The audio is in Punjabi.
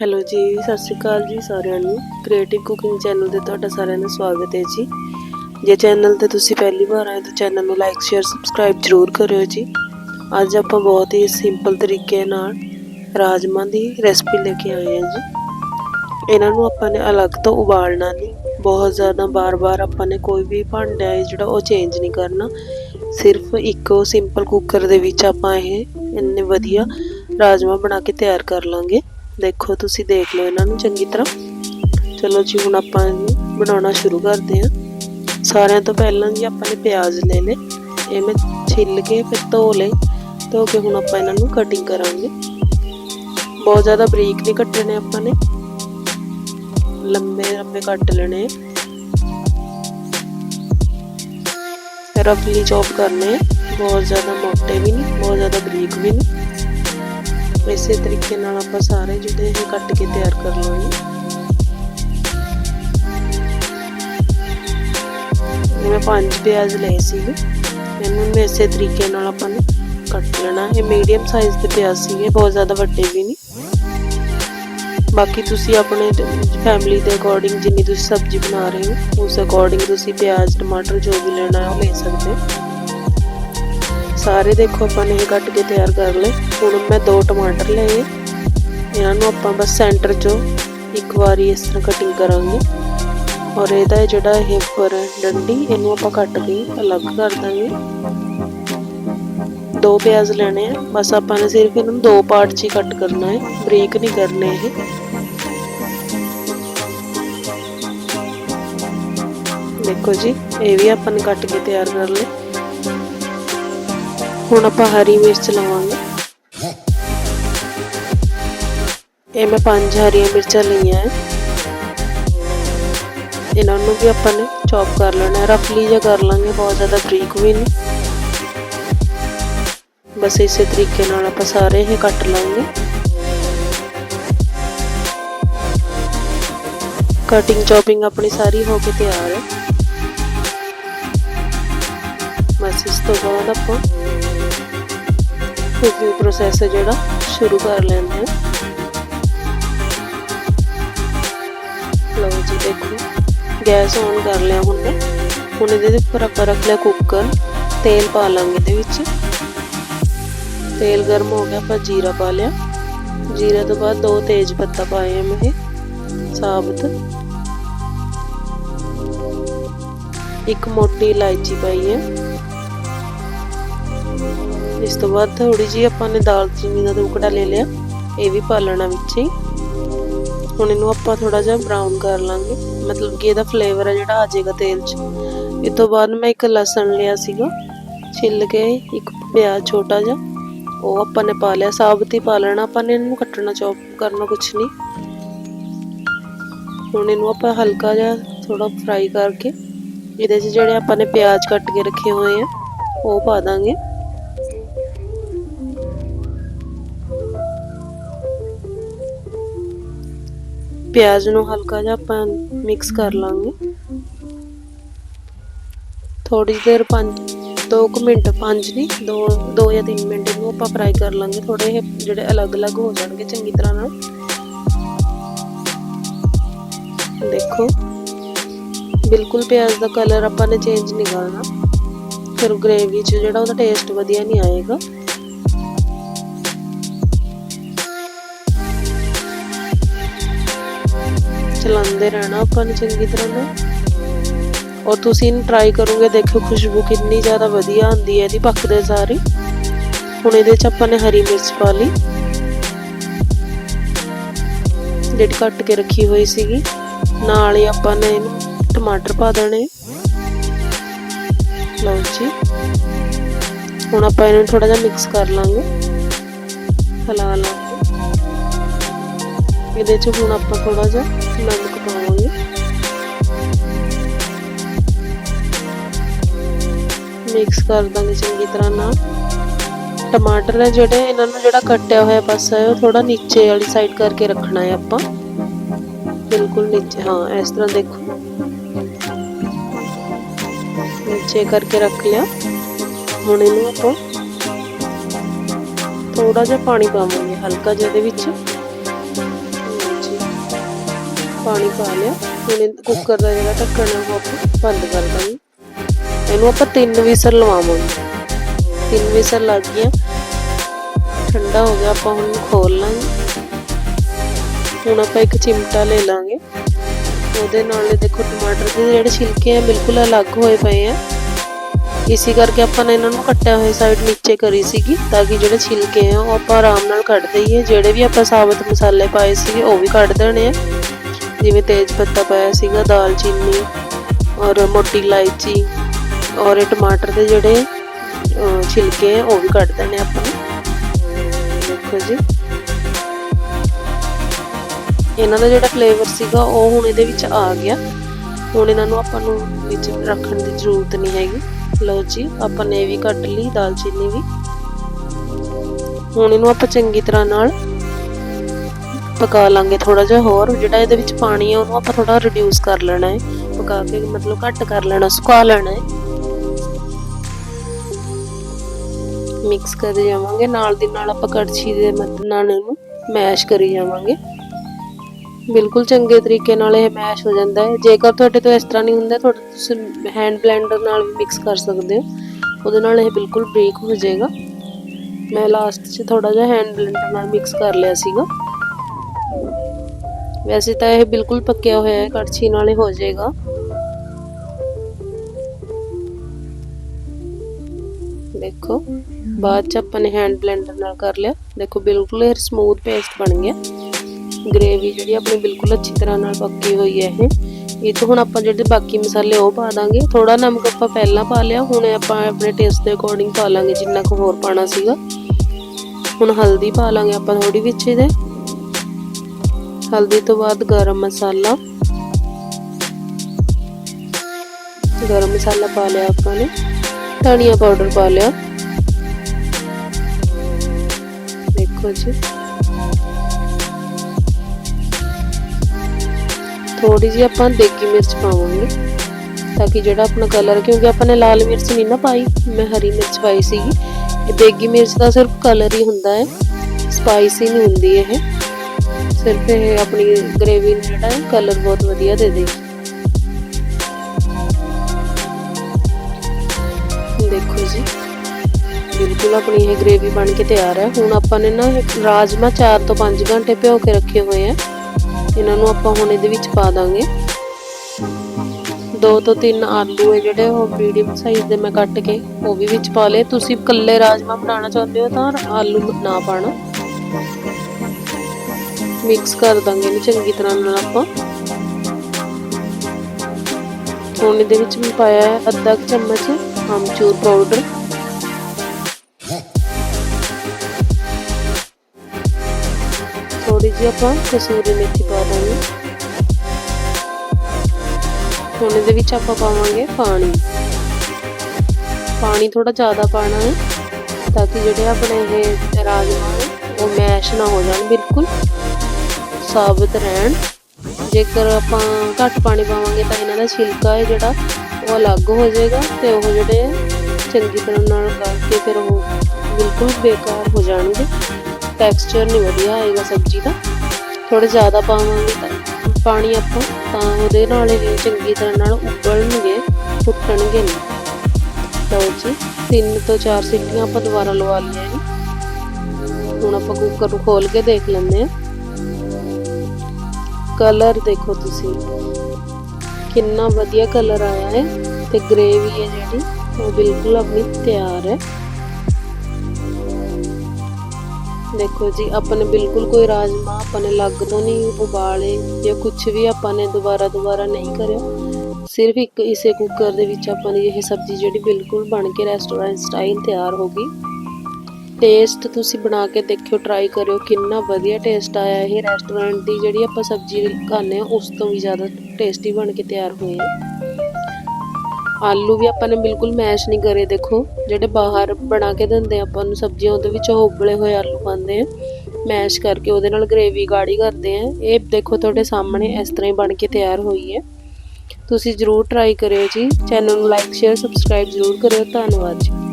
ਹੈਲੋ ਜੀ, ਸਤਿ ਸ਼੍ਰੀ ਅਕਾਲ ਜੀ ਸਾਰਿਆਂ ਨੂੰ। ਕ੍ਰੀਏਟਿਵ ਕੁਕਿੰਗ ਚੈਨਲ ਤੇ ਤੁਹਾਡਾ ਸਾਰਿਆਂ ਦਾ ਸਵਾਗਤ ਹੈ ਜੀ। ਜੇ ਚੈਨਲ ਤੇ ਤੁਸੀਂ ਪਹਿਲੀ ਵਾਰ ਆਏ ਤਾਂ ਚੈਨਲ ਨੂੰ ਲਾਈਕ ਸ਼ੇਅਰ ਸਬਸਕ੍ਰਾਈਬ ਜ਼ਰੂਰ ਕਰਿਓ ਜੀ। ਅੱਜ ਆਪਾਂ ਬਹੁਤ ਹੀ ਸਿੰਪਲ ਤਰੀਕੇ ਨਾਲ ਰਾਜਮਾ ਦੀ ਰੈਸਪੀ ਲੈ ਕੇ ਆਏ ਹਾਂ ਜੀ। ਇਹਨਾਂ ਨੂੰ ਆਪਾਂ ਨੇ ਅਲੱਗ ਤੋਂ ਉਬਾਲਣਾ ਨਹੀਂ। ਬਹੁਤ ਜ਼ਿਆਦਾ ਬਾਰ-ਬਾਰ ਆਪਾਂ ਨੇ ਕੋਈ ਵੀ ਭਾਂਡਾ ਹੈ ਜਿਹੜਾ ਉਹ ਚੇਂਜ ਨਹੀਂ ਕਰਨਾ। ਸਿਰਫ ਇੱਕੋ ਸਿੰਪਲ ਕੁੱਕਰ ਦੇ ਵਿੱਚ ਆਪਾਂ ਇਹ ਇੰਨੇ ਵਧੀਆ ਰਾਜਮਾ ਬਣਾ ਕੇ ਤਿਆਰ ਕਰ ਲਾਂਗੇ। ਦੇਖੋ, ਤੁਸੀਂ ਦੇਖ ਲਓ ਇਹਨਾਂ ਨੂੰ ਚੰਗੀ ਤਰ੍ਹਾਂ। ਚਲੋ ਜੀ, ਹੁਣ ਆਪਾਂ ਇਹਨੂੰ ਬਣਾਉਣਾ ਸ਼ੁਰੂ ਕਰਦੇ ਹਾਂ। ਸਾਰਿਆਂ ਤੋਂ ਪਹਿਲਾਂ ਜੀ ਆਪਾਂ ਨੇ ਪਿਆਜ਼ ਲੈ ਲਏ। ਇਹ ਮੈਂ ਛਿੱਲ ਕੇ ਫਿਰ ਧੋ ਲਏ। ਧੋ ਕੇ ਹੁਣ ਆਪਾਂ ਇਹਨਾਂ ਨੂੰ ਕਟਿੰਗ ਕਰਾਂਗੇ। ਬਹੁਤ ਜ਼ਿਆਦਾ ਬਰੀਕ ਨਹੀਂ ਕੱਟਣੇ ਆਪਾਂ ਨੇ। ਲੰਬੇ ਲੰਬੇ ਕੱਟ ਲੈਣੇ ਰਫਲੀ ਚੌਪ ਕਰਨੇ ਬਹੁਤ ਜ਼ਿਆਦਾ ਮੋਟੇ ਵੀ ਨਹੀਂ, ਬਹੁਤ ਜ਼ਿਆਦਾ ਬਰੀਕ ਵੀ ਨਹੀਂ। ਇਸੇ ਤਰੀਕੇ ਨਾਲ ਆਪਾਂ ਸਾਰੇ ਜਿਹੜੇ ਇਹ ਕੱਟ ਕੇ ਤਿਆਰ ਕਰ ਲਵਾਂਗੇ ਮੈਂ ਪੰਜ ਪਿਆਜ਼ ਲਏ ਸੀਗੇ, ਇਹਨੂੰ ਮੈਂ ਇਸੇ ਤਰੀਕੇ ਨਾਲ ਆਪਾਂ ਨੇ ਕੱਟ ਲੈਣਾ। ਇਹ ਮੀਡੀਅਮ ਸਾਈਜ਼ ਦੇ ਪਿਆਜ਼ ਸੀਗੇ, ਬਹੁਤ ਜ਼ਿਆਦਾ ਵੱਡੇ ਵੀ ਨਹੀਂ। ਬਾਕੀ ਤੁਸੀਂ ਆਪਣੇ ਫੈਮਿਲੀ ਦੇ ਅਕੋਰਡਿੰਗ ਜਿੰਨੀ ਤੁਸੀਂ ਸਬਜ਼ੀ ਬਣਾ ਰਹੇ ਹੋ, ਉਸ ਅਕੋਰਡਿੰਗ ਤੁਸੀਂ ਪਿਆਜ਼, ਟਮਾਟਰ ਜੋ ਵੀ ਲੈਣਾ ਹੈ ਉਹ ਲੈ ਸਕਦੇ ਹੋ। ਸਾਰੇ ਦੇਖੋ ਆਪਾਂ ਨੇ ਇਹ ਕੱਟ ਕੇ ਤਿਆਰ ਕਰ ਲਏ। ਹੁਣ ਮੈਂ ਦੋ ਟਮਾਟਰ ਲਏ ਇਹਨਾਂ ਨੂੰ ਆਪਾਂ ਬਸ ਸੈਂਟਰ 'ਚੋਂ ਇੱਕ ਵਾਰੀ ਇਸ ਤਰ੍ਹਾਂ ਕਟਿੰਗ ਕਰਾਂਗੇ। ਔਰ ਇਹਦਾ ਜਿਹੜਾ ਇਹ ਉੱਪਰ ਡੰਡੀ, ਇਹਨੂੰ ਆਪਾਂ ਕੱਟ ਕੇ ਅਲੱਗ ਕਰ ਦਾਂਗੇ। ਦੋ ਪਿਆਜ਼ ਲੈਣੇ ਆ। ਬਸ ਆਪਾਂ ਨੇ ਸਿਰਫ ਇਹਨੂੰ ਦੋ ਪਾਰਟ 'ਚ ਹੀ ਕੱਟ ਕਰਨਾ ਹੈ। ਬਰੀਕ ਨਹੀਂ ਕਰਨੇ ਇਹ। ਦੇਖੋ ਜੀ, ਇਹ ਵੀ ਆਪਾਂ ਨੇ ਕੱਟ ਕੇ ਤਿਆਰ ਕਰ ਲਏ। ਹੁਣ ਆਪਾਂ ਹਰੀ ਮਿਰਚ ਲਵਾਂਗੇ। ਇਹ ਮੈਂ ਪੰਜ ਹਰੀਆਂ ਮਿਰਚਾਂ ਲਈਆਂ ਹੈ ਇਹਨਾਂ ਨੂੰ ਵੀ ਆਪਾਂ ਨੇ ਚੌਪ ਕਰ ਲੈਣਾ ਹੈ ਰਫਲੀ ਜਿਹਾ ਕਰ ਲਾਂਗੇ, ਬਹੁਤ ਜ਼ਿਆਦਾ ਬਰੀਕ ਵੀ ਨਹੀਂ। ਬਸ ਇਸੇ ਤਰੀਕੇ ਨਾਲ ਆਪਾਂ ਸਾਰੇ ਇਹ ਕੱਟ ਲਾਂਗੇ। ਕਟਿੰਗ ਚੌਪਿੰਗ ਆਪਣੀ ਸਾਰੀ ਹੋ ਕੇ ਤਿਆਰ ਹੈ ਬਸ ਇਸ ਤੋਂ ਬਾਅਦ ਆਪਾਂ ਕੁਕਿੰਗ ਪ੍ਰੋਸੈਸ ਹੈ ਜਿਹੜਾ ਸ਼ੁਰੂ ਕਰ ਲੈਂਦੇ ਹਾਂ। ਲਓ ਜੀ, ਦੇਖੋ। ਗੈਸ ਔਨ ਕਰ ਲਿਆ ਹੁਣ ਮੈਂ। ਹੁਣ ਇਹਦੇ ਉੱਪਰ ਆਪਾਂ ਰੱਖ ਲਿਆ ਕੁੱਕਰ ਤੇਲ ਪਾ ਲਾਂਗੇ ਇਹਦੇ ਵਿੱਚ। ਤੇਲ ਗਰਮ ਹੋ ਗਿਆ, ਆਪਾਂ ਜੀਰਾ ਪਾ ਲਿਆ। ਜੀਰੇ ਤੋਂ ਬਾਅਦ ਦੋ ਤੇਜ ਪੱਤਾ ਪਾਏ ਆ ਮੈਂ ਇਹ। ਸਾਬਤ। ਇੱਕ ਮੋਟੀ ਇਲਾਇਚੀ ਪਾਈ ਹੈ। ਇਸ ਤੋਂ ਬਾਅਦ ਥੋੜੀ ਜੀ ਆਪਾਂ ਨੇ ਦਾਲਚੀਨੀ ਦਾ ਟੁਕੜਾ ਲੈ ਲਿਆ, ਇਹ ਵੀ ਪਾ ਲੈਣਾ ਵਿੱਚ ਹੀ। ਹੁਣ ਇਹਨੂੰ ਆਪਾਂ ਥੋੜਾ ਜਿਹਾ ਬਰਾਊਨ ਕਰ ਲਾਂਗੇ, ਮਤਲਬ ਕਿ ਇਹਦਾ ਫਲੇਵਰ ਹੈ ਜਿਹੜਾ ਆ ਜਾਏਗਾ ਤੇਲ 'ਚ। ਇਸ ਤੋਂ ਬਾਅਦ ਮੈਂ ਇੱਕ ਲਸਣ ਲਿਆ ਸੀਗਾ, ਛਿੱਲ ਕੇ ਇੱਕ ਪਿਆਜ਼ ਛੋਟਾ ਜਿਹਾ, ਉਹ ਆਪਾਂ ਨੇ ਪਾ ਲਿਆ, ਸਾਬਤ ਹੀ ਪਾ ਲੈਣਾ, ਆਪਾਂ ਨੇ ਇਹਨੂੰ ਕੱਟਣਾ ਚੌਪ ਕਰਨਾ ਕੁਝ ਨਹੀਂ। ਹੁਣ ਇਹਨੂੰ ਆਪਾਂ ਹਲਕਾ ਜਿਹਾ ਥੋੜਾ ਫਰਾਈ ਕਰਕੇ, ਇਹਦੇ 'ਚ ਜਿਹੜੇ ਆਪਾਂ ਨੇ ਪਿਆਜ਼ ਕੱਟ ਕੇ ਰੱਖੇ ਹੋਏ ਆ, ਉਹ ਪਾ ਦਾਂਗੇ। ਪਿਆਜ਼ ਨੂੰ ਹਲਕਾ ਜਿਹਾ ਆਪਾਂ ਮਿਕਸ ਕਰ ਲਾਂਗੇ। ਥੋੜੀ ਦੇਰ 5 2 ਮਿੰਟ 5 ਨਹੀਂ 2 2 ਜਾਂ 3 ਮਿੰਟ ਨੂੰ ਆਪਾਂ ਫਰਾਈ ਕਰ ਲਾਂਗੇ। ਥੋੜੇ ਇਹ ਜਿਹੜੇ ਅਲੱਗ-ਅਲੱਗ ਹੋ ਜਾਣਗੇ ਚੰਗੀ ਤਰ੍ਹਾਂ ਨਾਲ। ਦੇਖੋ, ਬਿਲਕੁਲ ਪਿਆਜ਼ ਦਾ ਕਲਰ ਆਪਾਂ ਨੇ ਚੇਂਜ ਨਹੀਂ ਕਰਨਾ। ਫਿਰ ਗ੍ਰੇਵੀ 'ਚ ਜਿਹੜਾ ਉਹਦਾ ਟੇਸਟ ਵਧੀਆ ਨਹੀਂ ਆਏਗਾ। ਚਲਾਉਂਦੇ ਰਹਿਣਾ ਆਪਾਂ ਨੂੰ ਚੰਗੀ ਤਰ੍ਹਾਂ ਨਾਲ ਔਰ ਤੁਸੀਂ ਇਹਨੂੰ ਟਰਾਈ ਕਰੋਗੇ ਦੇਖੋ ਖੁਸ਼ਬੂ ਕਿੰਨੀ ਜ਼ਿਆਦਾ ਵਧੀਆ ਆਉਂਦੀ ਹੈ ਇਹਦੀ ਪੱਕਦੇ ਸਾਰੀ ਹੁਣ ਇਹਦੇ 'ਚ ਆਪਾਂ ਨੇ ਹਰੀ ਮਿਰਚ ਪਾ ਲਈ। ਜਿਹੜੀ ਕੱਟ ਕੇ ਰੱਖੀ ਹੋਈ ਸੀਗੀ। ਨਾਲ ਹੀ ਆਪਾਂ ਨੇ ਟਮਾਟਰ ਪਾ ਦੇਣੇ। ਲਓ ਜੀ। ਹੁਣ ਆਪਾਂ ਇਹਨੂੰ ਥੋੜਾ ਜਿਹਾ ਮਿਕਸ ਕਰ ਲਾਂਗੇ। ਹਿਲਾ ਲਾਂਗੇ। ਇਹਦੇ 'ਚ ਹੁਣ ਆਪਾਂ ਥੋੜਾ ਜਿਹਾ ਨਮਕ ਪਾਵਾਂਗੇ ਮਿਕਸ ਕਰ ਦਾਂਗੇ ਚੰਗੀ ਤਰ੍ਹਾਂ ਨਾਲ। ਟਮਾਟਰ ਹੈ ਜਿਹੜੇ ਇਹਨਾਂ ਨੂੰ ਜਿਹੜਾ ਕੱਟਿਆ ਹੋਇਆ ਪਾਸਾ ਹੈ, ਉਹ ਥੋੜਾ ਨੀਚੇ ਵਾਲੀ ਸਾਈਡ ਕਰਕੇ ਰੱਖਣਾ ਹੈ ਆਪਾਂ। ਬਿਲਕੁਲ ਨੀਚੇ, ਹਾਂ, ਇਸ ਤਰ੍ਹਾਂ ਦੇਖੋ। ਨੀਚੇ ਕਰਕੇ ਰੱਖ ਲਿਆ। ਹੁਣ ਇਹਨੂੰ ਆਪਾਂ ਥੋੜਾ ਜਿਹਾ ਪਾਣੀ ਪਾਵਾਂਗੇ, ਹਲਕਾ ਜਿਹਾ ਦੇ ਵਿੱਚ। ਪਾਣੀ ਪਾ ਲਿਆ। ਹੁਣ ਇਹ ਕੁੱਕਰ ਦਾ ਜਿਹੜਾ ਢੱਕਣ ਹੈ ਉਹ ਆਪਾਂ ਬੰਦ ਕਰ ਦਾਂਗੇ ਇਹਨੂੰ ਆਪਾਂ ਤਿੰਨ ਵਿਸਲ ਲਵਾਵਾਂਗੇ। ਤਿੰਨ ਵਿਸਲ ਲੱਗ ਗਿਆ ਠੰਡਾ ਹੋ ਗਿਆ, ਆਪਾਂ ਹੁਣ ਖੋਲ ਲਾਂਗੇ। ਹੁਣ ਆਪਾਂ ਇੱਕ ਚਿਮਟਾ ਲੈ ਲਾਂਗੇ। ਉਹਦੇ ਨਾਲ ਦੇਖੋ ਟਮਾਟਰ ਦੇ ਜਿਹੜੇ ਛਿਲਕੇ ਆ, ਬਿਲਕੁਲ ਅਲੱਗ ਹੋਏ ਪਏ ਆ। ਇਸੇ ਕਰਕੇ ਆਪਾਂ ਨੇ ਇਹਨਾਂ ਨੂੰ ਕੱਟਿਆ ਹੋਇਆ ਸਾਈਡ ਨੀਚੇ ਕਰੀ ਸੀਗੀ, ਤਾਂ ਕਿ ਜਿਹੜੇ ਛਿਲਕੇ ਆ, ਉਹ ਆਪਾਂ ਆਰਾਮ ਨਾਲ ਕੱਢ ਦਈਏ। ਜਿਹੜੇ ਵੀ ਆਪਾਂ ਸਾਬਤ ਮਸਾਲੇ ਪਾਏ ਸੀਗੇ, ਉਹ ਵੀ ਕੱਢ ਦੇਣੇ ਆ। ਜਿਵੇਂ ਤੇਜ ਪੱਤਾ ਪਾਇਆ ਸੀਗਾ ਦਾਲਚੀਨੀ ਔਰ ਮੋਟੀ ਇਲਾਇਚੀ ਔਰ ਇਹ ਟਮਾਟਰ ਦੇ ਜਿਹੜੇ ਛਿਲਕੇ ਆ, ਉਹ ਵੀ ਕੱਢ ਦੇਣੇ ਆਪਾਂ। ਨੇ ਦੇਖੋ ਜੀ। ਇਹਨਾਂ ਦਾ ਜਿਹੜਾ ਫਲੇਵਰ ਸੀਗਾ, ਉਹ ਹੁਣ ਇਹਦੇ ਵਿੱਚ ਆ ਗਿਆ। ਹੁਣ ਇਹਨਾਂ ਨੂੰ ਆਪਾਂ ਨੂੰ ਵਿੱਚ ਰੱਖਣ ਦੀ ਜ਼ਰੂਰਤ ਨਹੀਂ ਹੈਗੀ। ਲਓ ਜੀ, ਆਪਾਂ ਨੇ ਇਹ ਵੀ ਕੱਟ ਲਈ ਦਾਲਚੀਨੀ ਵੀ। ਹੁਣ ਇਹਨੂੰ ਆਪਾਂ ਚੰਗੀ ਤਰ੍ਹਾਂ ਨਾਲ ਪਕਾ ਲਾਂਗੇ ਥੋੜਾ ਜਿਹਾ ਹੋਰ, ਜਿਹੜਾ ਇਹਦੇ ਵਿੱਚ ਪਾਣੀ ਹੈ ਉਹਨੂੰ ਆਪਾਂ ਥੋੜਾ ਰਿਡਿਊਸ ਕਰ ਲੈਣਾ ਹੈ। ਪਕਾ ਕੇ ਮਤਲਬ ਘੱਟ ਕਰ ਲੈਣਾ, ਸੁਕਾ ਲੈਣਾ ਹੈ। ਮਿਕਸ ਕਰਦੇ ਜਾਵਾਂਗੇ, ਨਾਲ ਦੀ ਨਾਲ ਆਪਾਂ ਕੜਛੀ ਦੇ ਨਾਲ ਇਹਨੂੰ ਮੈਸ਼ ਕਰੀ ਜਾਵਾਂਗੇ। ਬਿਲਕੁਲ ਚੰਗੇ ਤਰੀਕੇ ਨਾਲ ਇਹ ਮੈਸ਼ ਹੋ ਜਾਂਦਾ ਹੈ। ਜੇਕਰ ਤੁਹਾਡੇ ਤੋਂ ਇਸ ਤਰ੍ਹਾਂ ਨਹੀਂ ਹੁੰਦਾ, ਤੁਹਾਡੇ ਤੁਸੀਂ ਹੈਂਡ ਬਲੈਂਡਰ ਨਾਲ ਵੀ ਮਿਕਸ ਕਰ ਸਕਦੇ ਹੋ। ਉਹਦੇ ਨਾਲ ਇਹ ਬਿਲਕੁਲ ਬਰੀਕ ਹੋ ਜਾਏਗਾ। ਮੈਂ ਲਾਸਟ 'ਚ ਥੋੜਾ ਜਿਹਾ ਹੈਂਡ ਬਲੈਂਡਰ ਨਾਲ ਮਿਕਸ ਕਰ ਲਿਆ ਸੀਗਾ। ਵੈਸੇ ਤਾਂ ਇਹ ਬਿਲਕੁਲ ਪੱਕਿਆ ਹੋਇਆ ਹੈ ਕੜਛੀ ਨਾਲ ਹੀ ਹੋ ਜਾਏਗਾ ਦੇਖੋ ਬਾਅਦ ਚ ਆਪਾਂ ਨੇ ਹੈਂਡ ਬਲੈਂਡਰ ਨਾਲ ਕਰ ਲਿਆ ਦੇਖੋ ਬਿਲਕੁਲ ਇਹ ਸਮੂਥ ਪੇਸਟ ਬਣ ਗਿਆ ਗ੍ਰੇਵੀ ਜਿਹੜੀ ਆਪਣੀ ਬਿਲਕੁਲ ਅੱਛੀ ਤਰ੍ਹਾਂ ਨਾਲ ਪੱਕੀ ਹੋਈ ਹੈ ਇਹ ਇਹ ਤੋਂ ਹੁਣ ਆਪਾਂ ਜਿਹੜੇ ਬਾਕੀ ਮਸਾਲੇ ਉਹ ਪਾ ਦਾਂਗੇ ਥੋੜਾ ਨਮਕ ਆਪਾਂ ਪਹਿਲਾਂ ਪਾ ਲਿਆ ਹੁਣ ਆਪਾਂ ਆਪਣੇ ਟੇਸਟ ਦੇ ਅਕੋਰਡਿੰਗ ਪਾ ਲਾਂਗੇ ਜਿੰਨਾ ਕੁ ਹੋਰ ਪਾਣਾ ਸੀਗਾ ਹੁਣ ਹਲਦੀ ਪਾ ਲਾਂਗੇ ਆਪਾਂ ਥੋੜੀ ਵਿੱਚ ਇਹਦੇ ਹਲਦੀ ਤੋਂ ਬਾਅਦ ਗਰਮ ਮਸਾਲਾ। ਗਰਮ ਮਸਾਲਾ ਪਾ ਲਿਆ ਆਪਾਂ ਨੇ। ਧਨੀਆ ਪਾਊਡਰ ਪਾ ਲਿਆ। ਦੇਖੋ ਜੀ। ਥੋੜੀ ਜਿਹੀ ਆਪਾਂ ਦੇਗੀ ਮਿਰਚ ਪਾਵਾਂਗੇ। ਤਾਂ ਕਿ ਜਿਹੜਾ ਆਪਣਾ ਕਲਰ ਕਿਉਂਕਿ ਆਪਾਂ ਨੇ ਲਾਲ ਮਿਰਚ ਨਹੀਂ ਨਾ ਪਾਈ, ਮੈਂ ਹਰੀ ਮਿਰਚ ਪਾਈ ਸੀਗੀ। ਇਹ ਦੇਗੀ ਮਿਰਚ ਦਾ ਸਿਰਫ ਕਲਰ ਹੀ ਹੁੰਦਾ ਹੈ। ਸਪਾਈਸੀ ਨਹੀਂ ਹੁੰਦੀ ਇਹ। ਸਿਰਫ ਇਹ ਆਪਣੀ ਗ੍ਰੇਵੀ ਨੂੰ ਜਿਹੜਾ ਕਲਰ ਬਹੁਤ ਵਧੀਆ ਦੇ ਦੇਗੀ ਦੇਖੋ ਜੀ, ਬਿਲਕੁਲ ਆਪਣੀ ਇਹ ਗ੍ਰੇਵੀ ਬਣ ਕੇ ਤਿਆਰ ਹੈ। ਹੁਣ ਆਪਾਂ ਨੇ ਨਾ ਇਹ ਰਾਜਮਾ 4 ਤੋਂ 5 ਘੰਟੇ ਭਿਓ ਕੇ ਰੱਖੇ ਹੋਏ ਆ ਇਹਨਾਂ ਨੂੰ ਆਪਾਂ ਹੁਣ ਇਹਦੇ ਵਿੱਚ ਪਾ ਦਾਂਗੇ। ਦੋ ਤੋਂ ਤਿੰਨ ਆਲੂ ਹੈ ਜਿਹੜੇ, ਉਹ ਮੀਡੀਅਮ ਸਾਈਜ਼ ਦੇ ਮੈਂ ਕੱਟ ਕੇ ਉਹ ਵੀ ਵਿੱਚ ਪਾ ਲਏ। ਤੁਸੀਂ ਇਕੱਲੇ ਰਾਜਮਾ ਬਣਾਉਣਾ ਚਾਹੁੰਦੇ ਹੋ ਤਾਂ ਆਲੂ ਨਾ ਪਾਣਾ। ਮਿਕਸ ਕਰ ਦਾਂਗੇ ਇਹਨੂੰ ਚੰਗੀ ਤਰ੍ਹਾਂ ਨਾਲ ਆਪਾਂ। ਹੁਣ ਇਹਦੇ ਵਿੱਚ ਮੈਂ ਪਾਇਆ ਹੈ ਅੱਧਾ ਚਮਚ ਅਮਚੂਰ ਪਾਊਡਰ ਥੋੜੀ ਜਿਹੀ ਆਪਾਂ ਕਸੂਰੀ ਮੇਥੀ ਪਾ ਦਾਂਗੇ। ਹੁਣ ਇਹਦੇ ਵਿੱਚ ਆਪਾਂ ਪਾਵਾਂਗੇ ਪਾਣੀ। ਪਾਣੀ ਥੋੜਾ ਜ਼ਿਆਦਾ ਪਾਣਾ ਹੈ ਤਾਂ ਕਿ ਜਿਹੜੇ ਆਪਣੇ ਇਹ ਰਾਜਮਾ ਉਹ ਮੈਸ਼ ਨਾ ਹੋ ਜਾਣ ਬਿਲਕੁਲ। ਸਾਬਤ ਰਹਿਣ। ਜੇਕਰ ਆਪਾਂ ਘੱਟ ਪਾਣੀ ਪਾਵਾਂਗੇ ਤਾਂ ਇਹਨਾਂ ਦਾ ਛਿਲਕਾ ਹੈ ਜਿਹੜਾ, ਉਹ ਅਲੱਗ ਹੋ ਜਾਏਗਾ ਤੇ ਉਹ ਜਿਹੜੇ ਚੰਗੀ ਤਰ੍ਹਾਂ ਨਾਲ ਗਲ ਕੇ ਫਿਰ ਉਹ ਬਿਲਕੁਲ ਬੇਕਾਰ ਹੋ ਜਾਣਗੇ। ਟੈਕਸਚਰ ਨਹੀਂ ਵਧੀਆ ਆਏਗਾ ਸਬਜ਼ੀ ਦਾ। ਥੋੜੇ ਜ਼ਿਆਦਾ ਪਾਵਾਂਗੇ ਤਾਂ ਪਾਣੀ ਆਪਾਂ, ਤਾਂ ਉਹਦੇ ਨਾਲ ਇਹ ਚੰਗੀ ਤਰ੍ਹਾਂ ਨਾਲ ਉਬਲਣਗੇ, ਫੁੱਟਣਗੇ ਨਹੀਂ। ਲਓ ਜੀ, ਤਿੰਨ ਤੋਂ ਚਾਰ ਸੀਟੀਆਂ ਆਪਾਂ ਦੁਬਾਰਾ ਲਵਾ ਲਈਆਂ ਜੀ। ਹੁਣ ਆਪਾਂ ਕੁੱਕਰ ਨੂੰ ਖੋਲ ਕੇ ਦੇਖ ਲੈਂਦੇ ਹਾਂ। ਕਲਰ ਦੇਖੋ ਤੁਸੀਂ। ਕਿੰਨਾ ਵਧੀਆ ਕਲਰ ਆਇਆ ਹੈ ਤੇ ਗ੍ਰੇਵੀ ਹੈ ਜਿਹੜੀ, ਉਹ ਬਿਲਕੁਲ ਆਪਣੀ ਤਿਆਰ ਹੈ। ਦੇਖੋ ਜੀ, ਆਪਾਂ ਨੇ ਬਿਲਕੁਲ ਕੋਈ ਰਾਜਮਾ ਆਪਾਂ ਨੇ ਲੱਗ ਤੋਂ ਨਹੀਂ ਉਬਾਲੇ ਜਾਂ ਕੁਝ ਵੀ ਆਪਾਂ ਨੇ ਦੁਬਾਰਾ ਦੁਬਾਰਾ ਨਹੀਂ ਕਰਿਆ। ਸਿਰਫ ਇੱਕ ਇਸੇ ਕੁੱਕਰ ਦੇ ਵਿੱਚ ਆਪਾਂ ਨੇ ਇਹ ਸਬਜ਼ੀ ਜਿਹੜੀ ਬਿਲਕੁਲ ਬਣ ਕੇ ਰੈਸਟੋਰੈਂਟ ਸਟਾਈਲ ਤਿਆਰ ਹੋ ਗਈ। ਟੇਸਟ ਤੁਸੀਂ ਬਣਾ ਕੇ ਦੇਖਿਓ ਟਰਾਈ ਕਰਿਓ, ਕਿੰਨਾ ਵਧੀਆ ਟੇਸਟ ਆਇਆ ਇਹ ਰੈਸਟੋਰੈਂਟ ਦੀ ਜਿਹੜੀ ਆਪਾਂ ਸਬਜ਼ੀ ਖਾਂਦੇ ਆ ਉਸ ਤੋਂ ਵੀ ਜ਼ਿਆਦਾ ਟੇਸਟੀ ਬਣ ਕੇ ਤਿਆਰ ਹੋਏ ਆ। ਆਲੂ ਵੀ ਆਪਾਂ ਨੇ ਬਿਲਕੁਲ ਮੈਸ਼ ਨਹੀਂ ਕਰੇ, ਦੇਖੋ, ਜਿਹੜੇ ਬਾਹਰ ਬਣਾ ਕੇ ਦਿੰਦੇ ਆਪਾਂ ਨੂੰ ਸਬਜ਼ੀਆਂ, ਉਹਦੇ ਵਿੱਚ ਉਹ ਉਬਲੇ ਹੋਏ ਆਲੂ ਪਾਉਂਦੇ ਆ। ਮੈਸ਼ ਕਰਕੇ ਉਹਦੇ ਨਾਲ ਗ੍ਰੇਵੀ ਗਾੜੀ ਕਰਦੇ ਆ। ਇਹ ਦੇਖੋ, ਤੁਹਾਡੇ ਸਾਹਮਣੇ ਇਸ ਤਰ੍ਹਾਂ ਹੀ ਬਣ ਕੇ ਤਿਆਰ ਹੋਈ ਹੈ। ਤੁਸੀਂ ਜਰੂਰ ਟਰਾਈ ਕਰਿਓ ਜੀ। ਚੈਨਲ ਨੂੰ ਲਾਈਕ ਸ਼ੇਅਰ ਸਬਸਕ੍ਰਾਈਬ ਜਰੂਰ ਕਰਿਓ। ਧੰਨਵਾਦ ਜੀ।